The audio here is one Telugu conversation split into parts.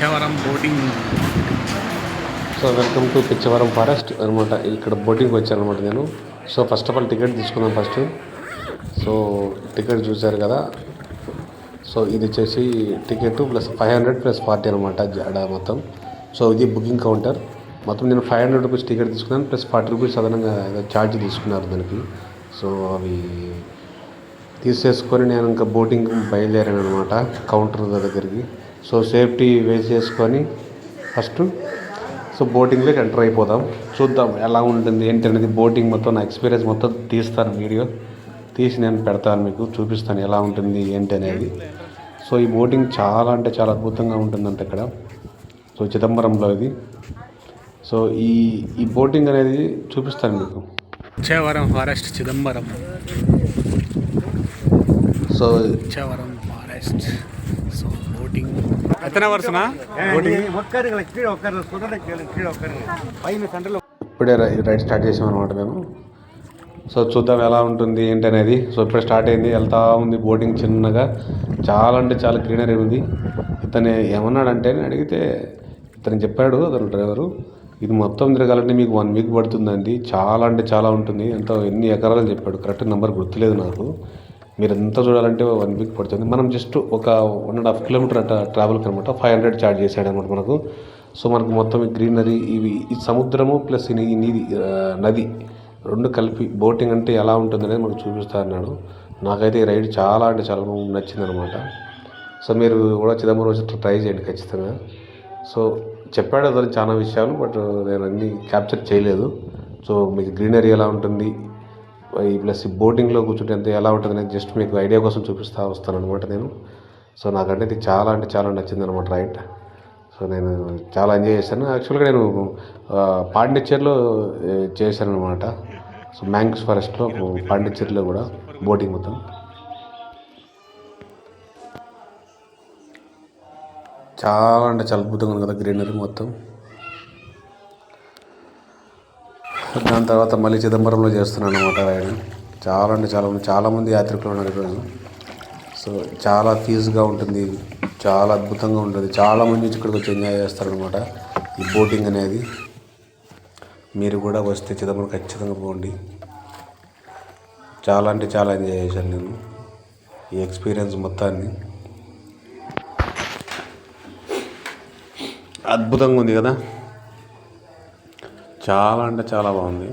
Pichavaram boating. So welcome to Pichavaram forest. అనమాట ఇక్కడ బోటింగ్కి వచ్చానమాట నేను. So first of all ticket తీసుకున్నాను ఫస్ట్ సో టికెట్ చూశారు కదా. సో ఇది వచ్చేసి ticket plus five hundred plus forty అనమాట జాడ మొత్తం. సో ఇది బుకింగ్ కౌంటర్. మొత్తం నేను ఫైవ్ హండ్రెడ్ రూపీస్ టికెట్ తీసుకున్నాను ప్లస్ ఫార్టీ రూపీస్ అదనంగా ఛార్జ్ తీసుకున్నారు దానికి. సో అవి తీసేసుకొని నేను ఇంకా బోటింగ్ బయలుదేరాను అనమాట కౌంటర్ దగ్గరికి. సో సేఫ్టీ వేస్ చేసుకొని ఫస్ట్ సో బోటింగ్లోకి ఎంటర్ అయిపోదాం. చూద్దాం ఎలా ఉంటుంది ఏంటి అనేది బోటింగ్ మొత్తం నా ఎక్స్పీరియన్స్ మొత్తం తీస్తాను వీడియో. తీసి నేను పెడతాను మీకు చూపిస్తాను ఎలా ఉంటుంది ఏంటి అనేది. సో ఈ బోటింగ్ చాలా అంటే చాలా అద్భుతంగా ఉంటుందంట ఇక్కడ. సో చిదంబరంలో ఇది. సో ఈ ఈ బోటింగ్ అనేది చూపిస్తాను మీకు. Pichavaram forest Chidambaram. So Pichavaram forest. Voting எத்தனை வருஷமா ఇప్పుడే రైడ్ స్టార్ట్ చేసాం అనమాట మేము. సో చూద్దాం ఎలా ఉంటుంది ఏంటి అనేది సో ఇప్పుడే స్టార్ట్ అయింది వెళ్తా ఉంది బోటింగ్ చిన్నగా. చాలా అంటే చాలా గ్రీనరీ ఉంది. ఇతను ఏమన్నాడంటే నేను అడిగితే ఇతను చెప్పాడు అతను డ్రైవరు ఇది మొత్తం తిరగాలంటే మీకు వన్ వీక్ పడుతుందండి. చాలా అంటే చాలా ఉంటుంది. ఎంత ఎన్ని ఎకరాలు చెప్పాడు. కరెక్ట్ నెంబర్ గుర్తులేదు నాకు. మీరు ఎంత చూడాలంటే వన్ వీక్ పడుతుంది. మనం జస్ట్ ఒక వన్ అండ్ హాఫ్ కిలోమీటర్ అట్లా ట్రావెల్కి అనమాట ఫైవ్ హండ్రెడ్ ఛార్జ్ చేశాడు అనమాట మనకు. సో మనకు మొత్తం ఈ గ్రీనరీ ఇవి ఈ సముద్రము ప్లస్ ఈ నీది నది రెండు కలిపి బోటింగ్ అంటే ఎలా ఉంటుంది అనేది మనకు చూపిస్తా అన్నాడు. నాకైతే ఈ రైడ్ చాలా అంటే చాలా నచ్చింది అనమాట సో మీరు కూడా చిదంబరం వచ్చి ట్రై చేయండి ఖచ్చితంగా. సో చెప్పాడు అతను చాలా విషయాలు బట్ నేను అన్నీ క్యాప్చర్ చేయలేదు. సో మీకు గ్రీనరీ ఎలా ఉంటుంది ఈ ప్లస్ ఈ బోటింగ్లో కూర్చుంటే ఎంత ఎలా ఉంటుంది అనేది జస్ట్ మీకు ఐడియా కోసం చూపిస్తా వస్తాను అనమాట నేను. సో నాకంటే ఇది చాలా అంటే చాలా నచ్చింది అనమాట రైట్. సో నేను చాలా ఎంజాయ్ చేశాను. యాక్చువల్గా నేను పాండిచ్చేరిలో చేశాను అనమాట సో మ్యాంగ్స్ ఫారెస్ట్లో పాండిచ్చేరిలో కూడా బోటింగ్ మొత్తం. చాలా అంటే చాలా అద్భుతంగా ఉంది కదా గ్రీనరీ మొత్తం. దాని తర్వాత మళ్ళీ చిదంబరంలో చేస్తున్నాను అనమాట రైడ్ చాలా అంటే చాలా చాలామంది యాత్రికులు ఉన్నారు ఈరోజు సో చాలా ఫీజుగా ఉంటుంది చాలా అద్భుతంగా ఉంటుంది. చాలామంది ఇక్కడికి వచ్చి ఎంజాయ్ చేస్తారనమాట ఈ బోటింగ్ అనేది. మీరు కూడా వస్తే చిదంబరం ఖచ్చితంగా పోండి. చాలా అంటే చాలా ఎంజాయ్ చేశాను నేను ఈ ఎక్స్పీరియన్స్ మొత్తాన్ని. అద్భుతంగా ఉంది కదా? చాలా అంటే చాలా బాగుంది.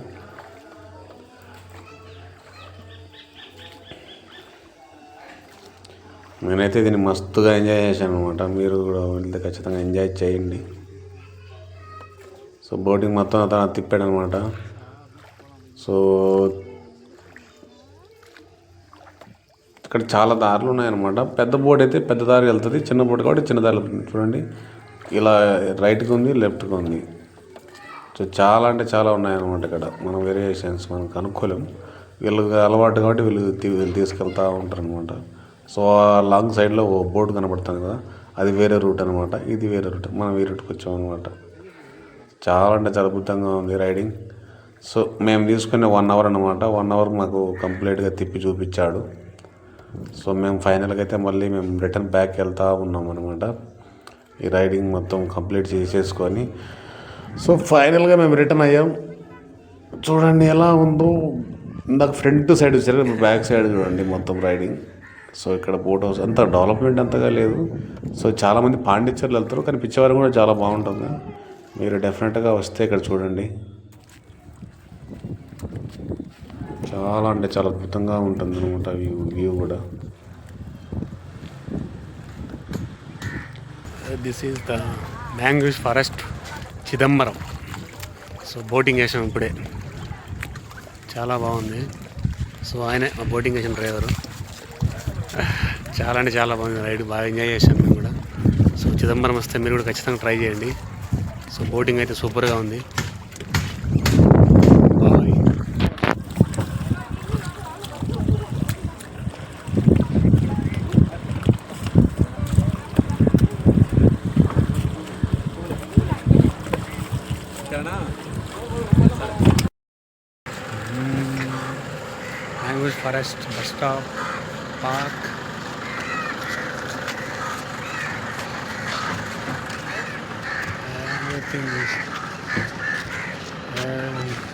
నేనైతే దీన్ని మస్తుగా ఎంజాయ్ చేశాను అనమాట మీరు కూడా వెళ్తే ఖచ్చితంగా ఎంజాయ్ చేయండి. సో బోటింగ్ మొత్తం అతను తిప్పాడు అనమాట సో ఇక్కడ చాలా దారులు ఉన్నాయన్నమాట. పెద్ద బోట్ అయితే పెద్ద దారి వెళ్తుంది చిన్న బోట్ కాబట్టి చిన్న దారి వెళ్తుంది. చూడండి. ఇలా రైట్కి ఉంది లెఫ్ట్కి ఉంది. సో చాలా అంటే చాలా ఉన్నాయన్నమాట ఇక్కడ. మనం వేరియేషన్స్ మనం కనుక్కోలేం వీళ్ళకి అలవాటు కాబట్టి వీళ్ళు వీళ్ళు తీసుకెళ్తూ ఉంటారు అనమాట సో ఆ లాంగ్ సైడ్లో ఓ బోర్డు కనబడుతుంది కదా అది వేరే రూట్ అనమాట ఇది వేరే రూట్. మనం ఈ రూట్కి వచ్చాం అనమాట చాలా అంటే చాలా అద్భుతంగా ఉంది రైడింగ్. సో మేము తీసుకునే వన్ అవర్ అనమాట వన్ అవర్ మాకు కంప్లీట్గా తిప్పి చూపించాడు. సో మేము ఫైనల్గా అయితే మళ్ళీ మేము రిటర్న్ బ్యాక్ వెళ్తూ ఉన్నాం అనమాట ఈ రైడింగ్ మొత్తం కంప్లీట్ చేసేసుకొని సో ఫైనల్గా మేము రిటర్న్ అయ్యాం. చూడండి ఎలా ఉందో. ఇందాక ఫ్రంట్ సైడ్ వచ్చారు బ్యాక్ సైడ్ చూడండి మొత్తం రైడింగ్ సో ఇక్కడ బోట్ హౌస్ అంత డెవలప్మెంట్ అంతగా లేదు. సో చాలామంది పాండిచ్చేర్లు వెళ్తారు కానీ పిచ్చవారం కూడా చాలా బాగుంటుంది. మీరు డెఫినెట్గా వస్తే ఇక్కడ చూడండి. చాలా అంటే చాలా అద్భుతంగా ఉంటుంది అనమాట వ్యూ వ్యూ కూడా. This is the mangrove forest Chidambaram. So boating వేసాం ఇప్పుడే. చాలా బాగుంది. సో ఆయనే మా బోటింగ్ వేసిన డ్రైవరు. చాలా అంటే చాలా బాగుంది. రైడ్ బాగా ఎంజాయ్ చేశాను మేము కూడా. సో చిదంబరం వస్తే మీరు కూడా ఖచ్చితంగా ట్రై చేయండి. సో బోటింగ్ అయితే సూపర్గా ఉంది. I Mangur Forest bus stop park. Everything um,